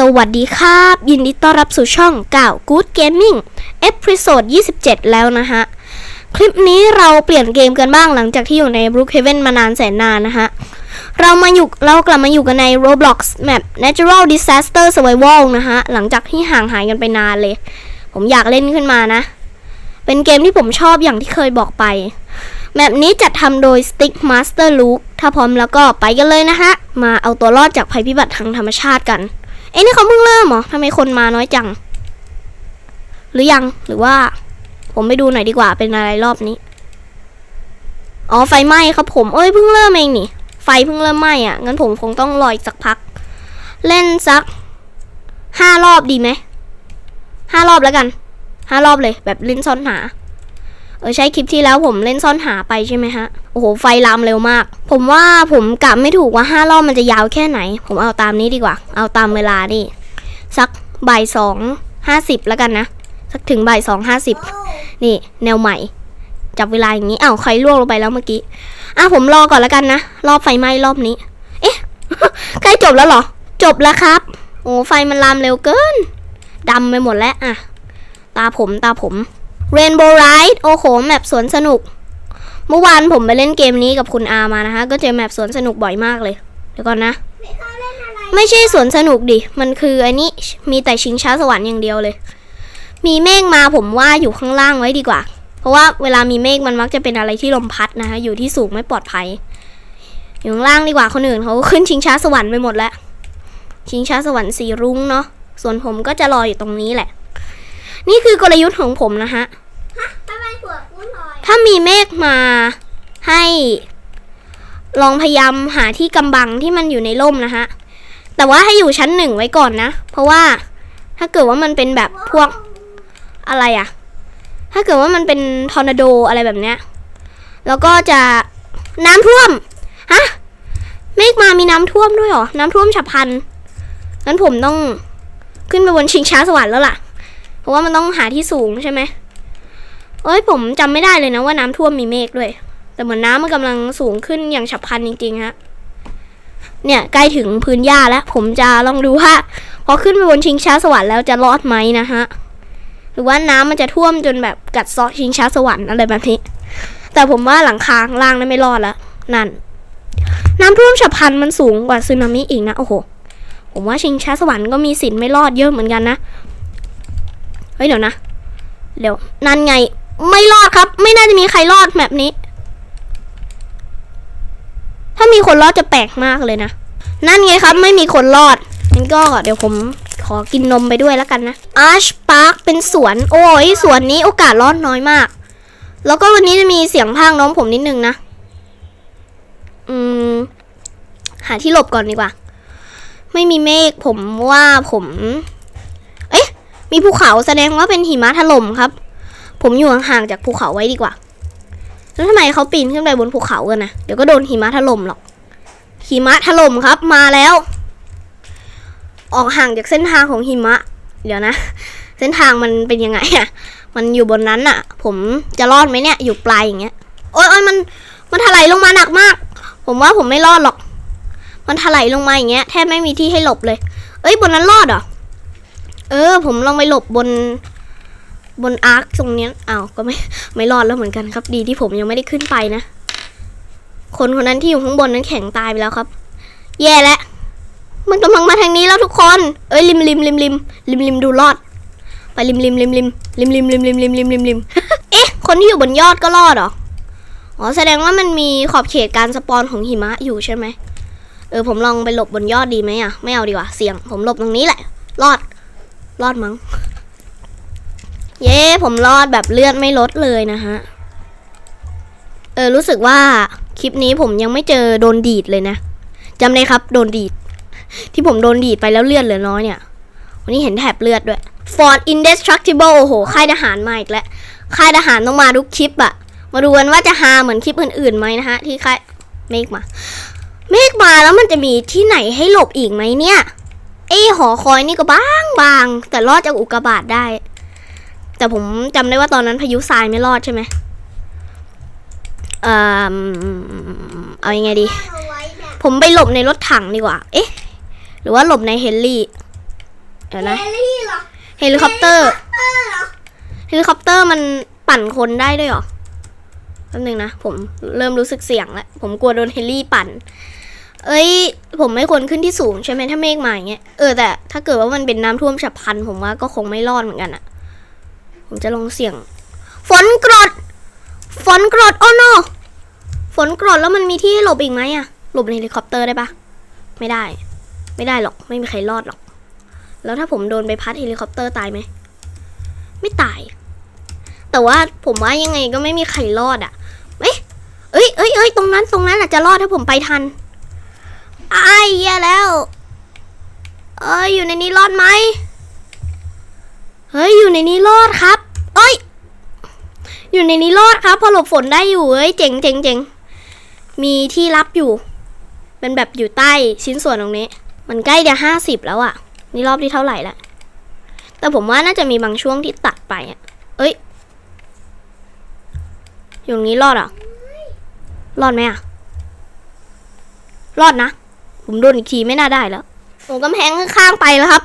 สวัสดีครับ ยินดีต้อนรับสู่ช่องก่าว Good Gaming เอพิโซด27 แล้วนะฮะ คลิปนี้เราเปลี่ยนเกมกันบ้างหลังจากที่อยู่ใน Brookhaven มานานแสนนานนะฮะ เรามาอยู่เรากลับมาอยู่กันใน Roblox Map Natural Disaster Survival นะฮะ หลังจากที่ห่างหายกันไปนานเลย ผมอยากเล่นขึ้นมานะ เป็นเกมที่ผมชอบอย่างที่เคยบอกไป แมปนี้จัดทำโดย Stick Master Luke ถ้าพร้อมแล้วก็ไปกันเลยนะฮะ มาเอาตัวรอดจากภัยพิบัติทางธรรมชาติกัน เอ้นี่เขาเพิ่งเริ่มเหรอทำไมคนมาน้อยจัง หรือยังหรือว่า ผมไปดูหน่อยดีกว่าเป็นอะไรรอบนี้ อ๋อไฟไหม้ครับผมเอ้ยเพิ่งเริ่มเองนี่ ไฟเพิ่งเริ่มไหม้อะงั้นผมคงต้องรออีกสักพัก เล่นสักห้ารอบดีไหมห้ารอบแล้วกันห้ารอบเลย แบบเล่นซ่อนหา ออใช่คลิปที่แล้วผมเล่นซ่อนหาไปใช่ไหมฮะ โอ้โห ไฟลามเร็วมาก ผมว่าผมกะไม่ถูกว่าห้ารอบมันจะยาวแค่ไหน ผมเอาตามนี้ดีกว่า เอาตามเวลานี่สักบ่ายสองห้าสิบแล้วกันนะ สักถึงบ่ายสองห้าสิบนี่แนวใหม่ จับเวลาอย่างนี้อ้าวใครล่วงลงไปแล้วเมื่อกี้อะผมรอก่อนแล้วกันนะ รอบไฟไหม้รอบนี้ เอ๊ะใกล้จบแล้วเหรอ จบแล้วครับ โอ้ไฟมันลามเร็วเกินดำไปหมดแล้วอะตาผมตาผม Rainbow Ride โอ้โห แมปสวนสนุก เมื่อวานผมไปเล่นเกมนี้กับคุณอามานะคะ ก็เจอแมปสวนสนุกบ่อยมากเลย เดี๋ยวก่อนนะ ไม่ใช่สวนสนุกดิ มันคืออันนี้ มีแต่ชิงช้าสวรรค์อย่างเดียวเลย มีเมฆมาผมว่าอยู่ข้างล่างไว้ดีกว่า เพราะว่าเวลามีเมฆมันมักจะเป็นอะไรที่ลมพัดนะคะ อยู่ที่สูงไม่ปลอดภัย อยู่ข้างล่างดีกว่าคนอื่นเขาขึ้นชิงช้าสวรรค์ไปหมดแล้ว ชิงช้าสวรรค์สีรุ้งเนาะ ส่วนผมก็จะรออยู่ตรงนี้แหละ นี่คือกลยุทธ์ของผมนะฮะ ทำไมหัวกุ้งลอย ถ้ามีเมฆมาให้ลองพยายามหาที่กำบังที่มันอยู่ในร่มนะฮะ แต่ว่าให้อยู่ชั้นหนึ่งไว้ก่อนนะ เพราะว่าถ้าเกิดว่ามันเป็นแบบพวกอะไรอะถ้าเกิดว่ามันเป็นทอร์นาโดอะไรแบบเนี้ย แล้วก็จะน้ำท่วม ฮะ เมฆมามีน้ำท่วมด้วยเหรอ น้ำท่วมฉับพลัน งั้นผมต้องขึ้นไปบนชิงช้าสวรรค์แล้วล่ะ เพราะว่ามันต้องหาที่สูงใช่ไหม เอ้ยผมจำไม่ได้เลยนะว่าน้ำท่วมมีเมฆด้วย แต่เหมือนน้ำมันกำลังสูงขึ้นอย่างฉับพลันจริงๆฮะเนี่ยใกล้ถึงพื้นหญ้าแล้ว ผมจะลองดูว่าพอขึ้นไปบนชิงช้าสวรรค์แล้วจะรอดไหมนะฮะหรือว่าน้ำมันจะท่วมจนแบบกัดเซาะชิงช้าสวรรค์อะไรแบบนี้ แต่ผมว่าหลังคาข้างล่างนั้นไม่รอดล้วนั่น น้ำท่วมฉับพลันมันสูงกว่าสึนามิอีกนะโอ้โหผมว่าชิงช้าสวรรค์ก็มีสิทธิ์ไม่รอดเยอะเหมือนกันนะเฮ้ยเดี๋ยวนะเดี๋ยวนั่นไง ไม่รอดครับ ไม่น่าจะมีใครรอดแบบนี้ ถ้ามีคนรอดจะแปลกมากเลยนะ นั่นไงครับ ไม่มีคนรอดงั้นก็เดี๋ยวผมขอกินนมไปด้วยแล้วกันนะอาร์ชพาร์คเป็นสวน โอ้ยสวนนี้โอกาสรอดน้อยมาก แล้วก็วันนี้จะมีเสียงพากย์น้องผมนิดนึงนะ อืม หาที่หลบก่อนดีกว่า ไม่มีเมฆผมว่าผม เอ๊ะ มีภูเขาแสดงว่าเป็นหิมะถล่มครับ ผมอยู่ห่างๆจากภูเขาไว้ดีกว่า แล้วทำไมเขาปีนขึ้นไปบนภูเขากันนะ เดี๋ยวก็โดนหิมะถล่มหรอก หิมะถล่มครับมาแล้ว ออกห่างจากเส้นทางของหิมะ เดี๋ยวนะ เส้นทางมันเป็นยังไงอะมันอยู่บนนั้นอะผมจะรอดไหมเนี่ย อยู่ปลายอย่างเงี้ย โอ๊ยโอ๊ยมัน มันถลายลงมาหนักมาก ผมว่าผมไม่รอดหรอก มันถลายลงมาอย่างเงี้ยแทบไม่มีที่ให้หลบเลย เอ้ยบนนั้นรอดเหรอ เออ ผมลองไปหลบบน บนอาร์คตรงเนี้ยอ้าวก็ไม่ไม่รอดแล้วเหมือนกันครับ ดีที่ผมยังไม่ได้ขึ้นไปนะ คนคนนั้นที่อยู่ข้างบนนั้นแข็งตายไปแล้วครับ แย่แล้วมันกำลังมาทางนี้แล้วทุกคน เอ้ยริมริมริมริมริมริมดูรอด ไปริมริมริมริมริมริมริมริมริมริมริมริมเอ๊ะ คนที่อยู่บนยอดก็รอดเหรอ อ๋อแสดงว่ามันมีขอบเขตการสปอนของหิมะอยู่ใช่ไหม เออผมลองไปหลบบนยอดดีไหมอะ ไม่เอาดีกว่าเสี่ยง ผมหลบตรงนี้แหละ รอด รอดมั้ง เย้ ผมรอดแบบเลือดไม่ลดเลยนะฮะ เออ รู้สึกว่าคลิปนี้ผมยังไม่เจอโดนดีดเลยนะจำได้ครับ โดนดีด ที่ผมโดนดีดไปแล้วเลือดเหลือน้อยเนี่ย วันนี้เห็นแถบเลือดด้วย Ford Indestructible โอ้โห ค่ายทหารมาอีกแล้ว ค่ายทหารต้องมาทุกคลิปอะมาดูกันว่าจะฮาเหมือนคลิปอื่นๆไหมนะฮะ ที่ค่ายเมฆมา เมฆมาแล้วมันจะมีที่ไหนให้หลบอีกไหมเนี่ยไอหอคอยนี่ก็บางบางๆแต่รอดจากอุกกาบาตได้ แต่ผมจำได้ว่าตอนนั้นพายุทรายไม่รอดใช่ไหมเอ่อเอายังไงดีเอาไว้แบบผมไปหลบในรถถังดีกว่า เอ๊ะ หรือว่าหลบในเฮลลี่ดี๋ยวนะเฮลี่เหรอเฮลิคอปเตอร์เออเหรอเฮลิคอปเตอร์มันปั่นคนได้ด้วยเหรอแป๊บนึงนะ ผมเริ่มรู้สึกเสี่ยงแล้ว ผมกลัวโดนเฮลี่ปั่น เอ้ย ผมไม่ควรขึ้นที่สูงใช่ไหมถ้าเมฆมาอย่างเงี้ย เออแต่ถ้าเกิดว่ามันเป็นน้ำท่วมฉับพลันผมว่าก็คงไม่รอดเหมือนกันอะ ผมจะลองเสี่ยง ฝนกรด ฝนกรดโอ้ no ฝนกรดแล้วมันมีที่ให้หลบอีกไหมอะหลบในเฮลิคอปเตอร์ได้ปะไม่ได้ ไม่ได้หรอกไม่มีใครรอดหรอก แล้วถ้าผมโดนใบพัดเฮลิคอปเตอร์ตายไหมไม่ตาย แต่ว่าผมว่ายังไงก็ไม่มีใครรอดอะเอ้ยเอ้ยเอ้ยเอ้ยตรงนั้นตรงนั้นอาจจะรอดถ้าผมไปทันไอ้แย่แล้ว เอ้ยอยู่ในนี้รอดไหมเฮ้ยอยู่ในนี้รอดครับ อยู่ในนี้รอดครับพอหลบฝนได้อยู่เอ้ยเจ๋งเจ๋งเจ๋งมีที่รับอยู่ เป็นแบบอยู่ใต้ชิ้นส่วนตรงนี้ มันใกล้จะห้าสิบแล้วอะนี่รอบที่เท่าไหร่ละแต่ผมว่าน่าจะมีบางช่วงที่ตัดไปอะเอ้ยอยู่ตรงนี้รอดอะ รอดไหมอะ รอดนะ ผมโดนอีกทีไม่น่าได้แล้วโอ้กำแพงข้างๆไปแล้วครับ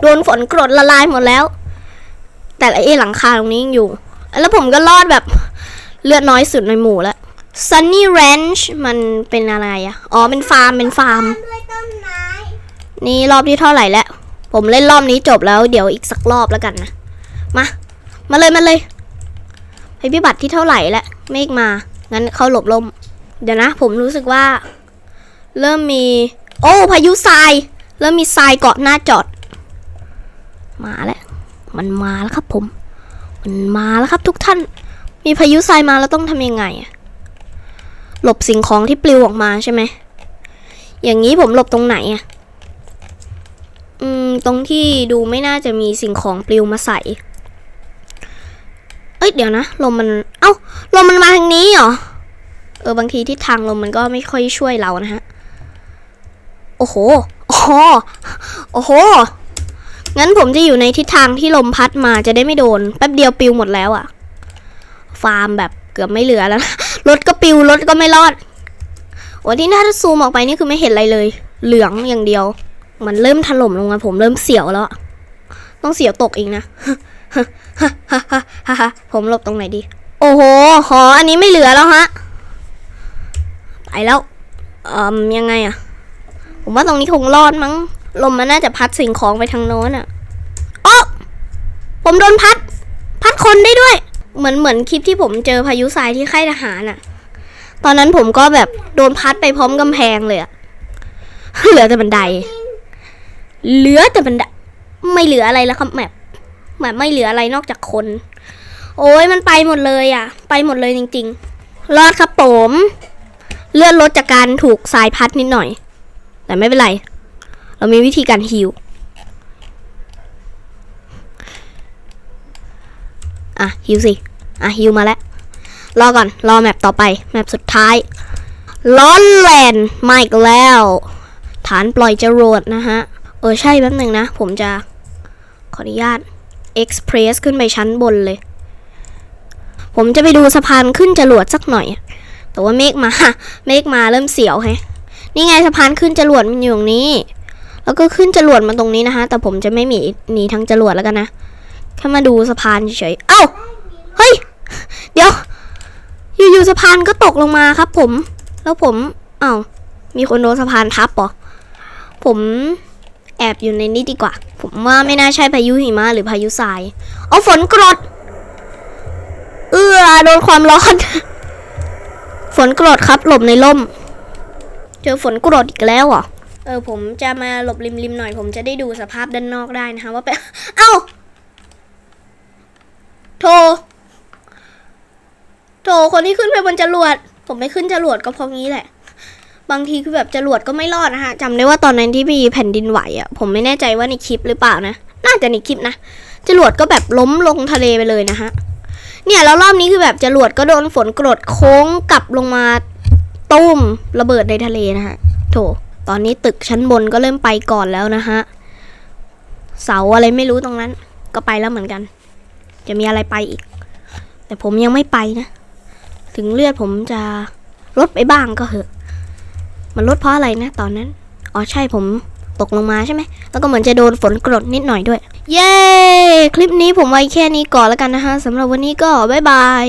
โดนฝนกรดละลายหมดแล้ว แต่ไอ้หลังคาตรงนี้ยังอยู่ แล้วผมก็รอดแบบเลือดน้อยสุดในหมู่แล้ว Sunny Ranch มันเป็นอะไรอะ อ๋อ เป็นฟาร์ม เป็นฟาร์มด้วยต้นไม้นี่รอบที่เท่าไหร่แล้ว ผมเล่นรอบนี้จบแล้ว เดี๋ยวอีกสักรอบแล้วกันนะ มา มาเลย มาเลยภัยพิบัติที่เท่าไหร่แล้วเมฆมา งั้นเข้าหลบลม เดี๋ยวนะ ผมรู้สึกว่า เริ่มมี โอ้ พายุทราย เริ่มมีทรายเกาะหน้าจอด มาแล้ว มันมาแล้วครับผม มันมาแล้วครับทุกท่าน มีพายุทรายมาแล้วต้องทำยังไงอะหลบสิ่งของที่ปลิวออกมาใช่ไหม อย่างนี้ผมหลบตรงไหนอะอืม ตรงที่ดูไม่น่าจะมีสิ่งของปลิวมาใส่ เอ้ย เดี๋ยวนะ ลมมัน เอ้า ลมมันมาทางนี้เหรอ เออ บางทีทิศทางลมมันก็ไม่ค่อยช่วยเรานะฮะ โอ้โห โอ้โห โอ้โห งั้นผมจะอยู่ในทิศทางที่ลมพัดมาจะได้ไม่โดน แป๊บเดียวปิวหมดแล้วอะฟาร์มแบบเกือบไม่เหลือแล้วนะรถก็ปิวรถก็ไม่รอดโอ้ที่น่าจะซูมออกไปนี่คือไม่เห็นอะไรเลย เหลืองอย่างเดียว มันเริ่มถล่มลงมาผมเริ่มเสียวแล้วต้องเสียวตกอีกนะผมหลบตรงไหนดี โอ้โหหออันนี้ไม่เหลือแล้วฮะไปแล้วเอ่มยังไงอะผมว่าตรงนี้คงรอดมั้ง ลมมันน่าจะพัดสิ่งของไปทางโน้นอะโอ้ผมโดนพัด พัดคนได้ด้วย เหมือนเหมือนคลิปที่ผมเจอพายุทรายที่ค่ายทหารอะตอนนั้นผมก็แบบโดนพัดไปพร้อมกำแพงเลยอะเหลือแต่บันได เหลือแต่บันได ไม่เหลืออะไรแล้วครับแมปแมปไม่เหลืออะไรนอกจากคน โอ้ยมันไปหมดเลยอะไปหมดเลยจริง ๆ รอดครับผม เลื่อนลดจากการถูกสายพัดนิดหน่อย แต่ไม่เป็นไร เรามีวิธีการฮิวอะฮิวสิ อะฮิวมาแล้ว รอก่อน รอแมปต่อไป แมปสุดท้ายล้อนแลนด์มาอีกแล้ว ฐานปล่อยจรวดนะฮะ เออใช่แป๊บหนึ่งนะ ผมจะ ขออนุญาต Express ขึ้นไปชั้นบนเลย ผมจะไปดูสะพานขึ้นจรวดสักหน่อย แต่ว่าเมฆมา เมฆมาเริ่มเสียวแฮะนี่ไงสะพานขึ้นจรวดมันอยู่ตรงนี้ แล้วก็ขึ้นจรวดมาตรงนี้นะคะแต่ผมจะไม่หนีหนีทางจรวดแล้วกันนะแค่มาดูสะพานเฉยๆเอ้าเฮ้ย เดี๋ยว อยู่ๆสะพานก็ตกลงมาครับ ผม แล้วผมเอ้ามีคนโดนสะพานทับเหรอผมแอบอยู่ในนี้ดีกว่า ผมว่าไม่น่าใช่พายุหิมะหรือพายุทราย เอาฝนกรด เอื้อโดนความร้อน ฝนกรดครับหลบในร่ม เจอฝนกรดอีกแล้วเหรอ เออผมจะมาหลบริมๆหน่อย ผมจะได้ดูสภาพด้านนอกได้นะคะว่าเป็นเอ้าโทโทคนที่ขึ้นไปบนจรวด ผมไม่ขึ้นจรวดก็เพราะงี้แหละ บางทีคือแบบจรวดก็ไม่รอดนะคะจำได้ว่าตอนนั้นที่มีแผ่นดินไหวอะ่ะ ผมไม่แน่ใจว่าในคลิปหรือเปล่านะ น่าจะในคลิปนะจรวดก็แบบล้มลงทะเลไปเลยนะฮะ เนี่ยแล้วรอบนี้คือแบบจรวดก็โดนฝนกรดโค้งกลับลงมาตุ้มระเบิดในทะเลนะฮะโถ ตอนนี้ตึกชั้นบนก็เริ่มไปก่อนแล้วนะฮะ เสาอะไรไม่รู้ตรงนั้น ก็ไปแล้วเหมือนกัน จะมีอะไรไปอีก แต่ผมยังไม่ไปนะ ถึงเลือดผมจะลดไปบ้างก็เหอะ มันลดเพราะอะไรนะ ตอนนั้น อ๋อใช่ผมตกลงมาใช่ไหม แล้วก็เหมือนจะโดนฝนกรดนิดหน่อยด้วย เย้ คลิปนี้ผมไว้แค่นี้ก่อนแล้วกันนะคะสำหรับวันนี้ก็บ๊ายบาย